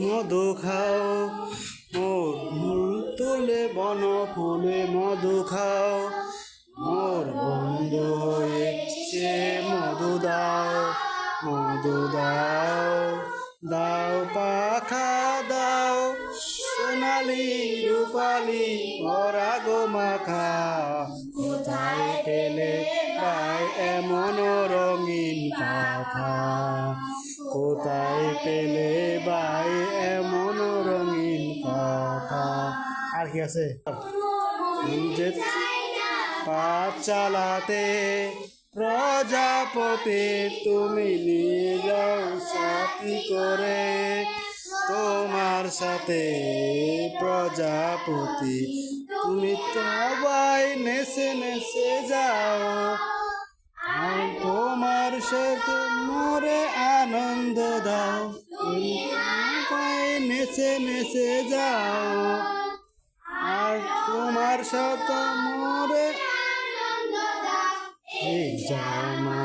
মধু খাও। মোর মূল তুলে বন ফুলে মধু খাও। মোর বন্ধু হয়েছে মধু দাও মধু দাও। দাও পাখা, দাও সোনালি, রূপালি ওরা গো মাখা। কোথায় পেলে পায় এমন রঙিন পাখা? কোথায় পেলে বাই আর আছে? পা চালাতে প্রজাপতি তুমি নিয়ে যাও সাথী করে। তোমার সাথে প্রজাপতি তুমি সবাই নেচে নেচে যাও। তোমার সাথে মরে আনন্দ দাও। তুমি নেচে নেচে যাও। সাথে মরে জামা